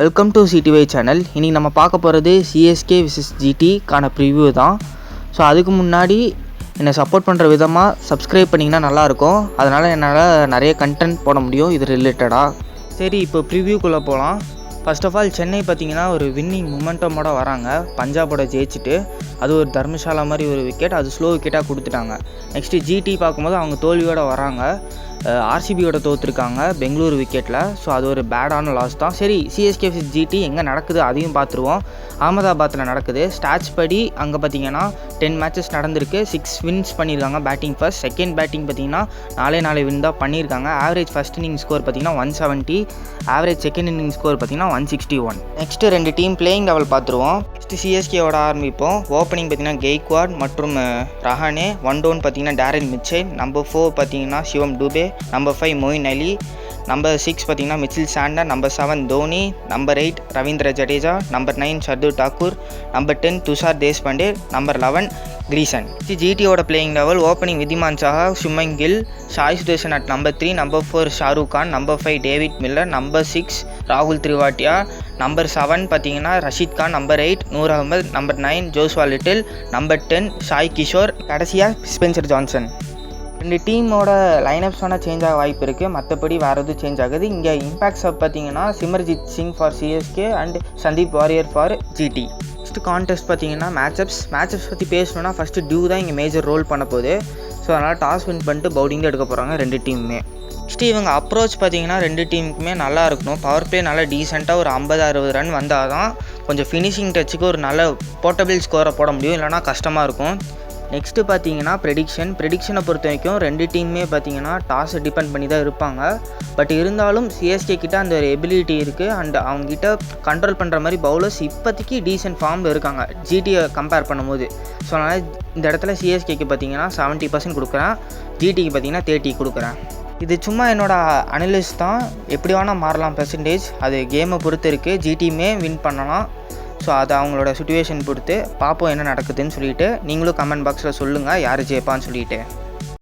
Welcome to சிடிவை channel இன்றைக்கி நம்ம பார்க்க போகிறது சிஎஸ்கே விசஸ் ஜிடிக்கான ப்ரிவ்யூ தான். ஸோ அதுக்கு முன்னாடி என்னை சப்போர்ட் பண்ணுற விதமாக சப்ஸ்கிரைப் பண்ணிங்கன்னா நல்லாயிருக்கும். அதனால் என்னால் நிறைய கண்டென்ட் போட முடியும். இது ரிலேட்டடாக சரி இப்போ ப்ரிவ்யூக்குள்ளே போகலாம் ஃபர்ஸ்ட் ஆஃப் ஆல் சென்னை பார்த்தீங்கன்னா ஒரு வின்னிங் மொமெண்டமோட வராங்க. பஞ்சாபோட ஜெயிச்சுட்டு அது ஒரு தர்மசாலா மாதிரி ஒரு விக்கெட் அது ஸ்லோ விக்கெட்டாக கொடுத்துட்டாங்க. நெக்ஸ்ட்டு ஜிடி பார்க்கும்போது அவங்க தோல்வியோடு வராங்க. ஆர்சிபியோட தோற்றுருக்காங்க பெங்களூர் விக்கெட்டில் ஸோ அது ஒரு பேடான லாஸ் தான். சரி சிஎஸ்கே ஜிடி எங்கே நடக்குது அதையும் பார்த்துருவோம். அகமதாபாத்தில் நடக்குது. ஸ்டாட்ச் படி அங்கே பார்த்தீங்கன்னா டென் மேட்சஸ் நடந்திருக்கு. சிக்ஸ் வின்ஸ் பண்ணியிருக்காங்க பேட்டிங் ஃபர்ஸ்ட் செகண்ட் பேட்டிங் பார்த்தீங்கன்னா நாலே நாலு வின் தான் பண்ணியிருக்காங்க. ஆவரேஜ் ஃபஸ்ட் இன்னிங் ஸ்கோர் பார்த்தீங்கன்னா one seventy average second inning score பார்த்தீங்கன்னா ஒன் சிக்ஸ்டி ஒன் நெக்ஸ்ட்டு ரெண்டு டீம் பிளேயிங் லெவல் பார்த்துருவோம். நெக்ஸ்ட்டு சிஎஸ்கேவோட ஆரம்பிப்போம். ஓப்பனிங் பார்த்தீங்கன்னா கெய்க்வாட் மற்றும் ரஹானே ஒன் டவுன் பார்த்தீங்கன்னா டேரன் மிச்சேல் நம்பர் ஃபோர் பார்த்தீங்கன்னா Shivam Dube number five Moeen Ali number six பார்த்தீங்கன்னா Mitchell Santner number seven Dhoni number eight Ravindra Jadeja number nine சர்து Thakur number ten Tushar Deshpande number eleven கிரீசன் ஜிடியோட playing eleven opening விதிமான் Saha Suman kill Sai Sudarshan at number three number four Shahrukh Khan number five David Miller number six ராகுல் திரிவாட்டியா number seven பார்த்தீங்கன்னா Rashid Khan number eight Noor Ahmed number nine Joshua little number ten ஷாய் Kishore கடைசியாக Spencer Johnson ரெண்டு டீமோட lineups வேணால் change ஆக வாய்ப்பு இருக்குது மற்றபடி வேறு எதுவும் சேஞ்ச் ஆகுது. இங்கே இம்பேக்ட்ஸை பார்த்தீங்கன்னா Simarjeet Singh for CSK and Sandeep Warrier for GT next contest பார்த்தீங்கன்னா மேட்சப்ஸ் மேட்சப்ஸ் பற்றி பேசணுன்னா ஃபஸ்ட்டு டியூ தான் இங்கே மேஜர் ரோல் பண்ண போகுது. ஸோ அதனால் டாஸ் வின் பண்ணிட்டு பவுலிங் எடுக்க போகிறாங்க ரெண்டு டீமுமே நெக்ஸ்ட்டு இவங்க அப்ரோச் பார்த்தீங்கன்னா ரெண்டு டீமுக்குமே நல்லா இருக்கணும். பவர் பிளே நல்லா டீசெண்டாக ஒரு ஐம்பது அறுபது ரன் வந்தால் தான் கொஞ்சம் ஃபினிஷிங் டச்சுக்கு ஒரு நல்ல போர்ட்டபிள் ஸ்கோரை போட முடியும். இல்லைனா கஷ்டமாக இருக்கும். நெக்ஸ்ட்டு பார்த்தீங்கன்னா ப்ரெடிக்ஷன் ப்ரெடிக்ஷனை பொறுத்த வரைக்கும் ரெண்டு டீமுமே பார்த்தீங்கன்னா டாஸை டிபெண்ட் பண்ணி தான் இருப்பாங்க. பட் இருந்தாலும் சிஎஸ்கே கிட்ட அந்த ஒரு எபிலிட்டி இருக்குது அண்ட் அவங்ககிட்ட கண்ட்ரோல் பண்ணுற மாதிரி பவுலர்ஸ் இப்போதைக்கு டீசென்ட் ஃபார்மில் இருக்காங்க. ஜிடியை கம்பேர் பண்ணும்போது. ஸோ அதனால் இந்த இடத்துல சிஎஸ்கேக்கு பார்த்தீங்கன்னா செவன்ட்டி பர்சன்ட் கொடுக்குறேன். ஜிடிக்கு பார்த்தீங்கன்னா தேர்ட்டி கொடுக்குறேன். இது சும்மா என்னோடய அனலிஸ்ட் தான். எப்படி வேணால் மாறலாம் பெர்சன்டேஜ் அது கேமை பொறுத்து இருக்குது ஜிடியுமே வின் பண்ணலாம். ஸோ அது அவங்களோட சுச்சுவேஷன் பொறுத்து பார்ப்போம் என்ன நடக்குதுன்னு சொல்லிட்டு நீங்களும் கமெண்ட் பாக்ஸில் சொல்லுங்கள் யார் ஜெயிப்பான்னு சொல்லிட்டு.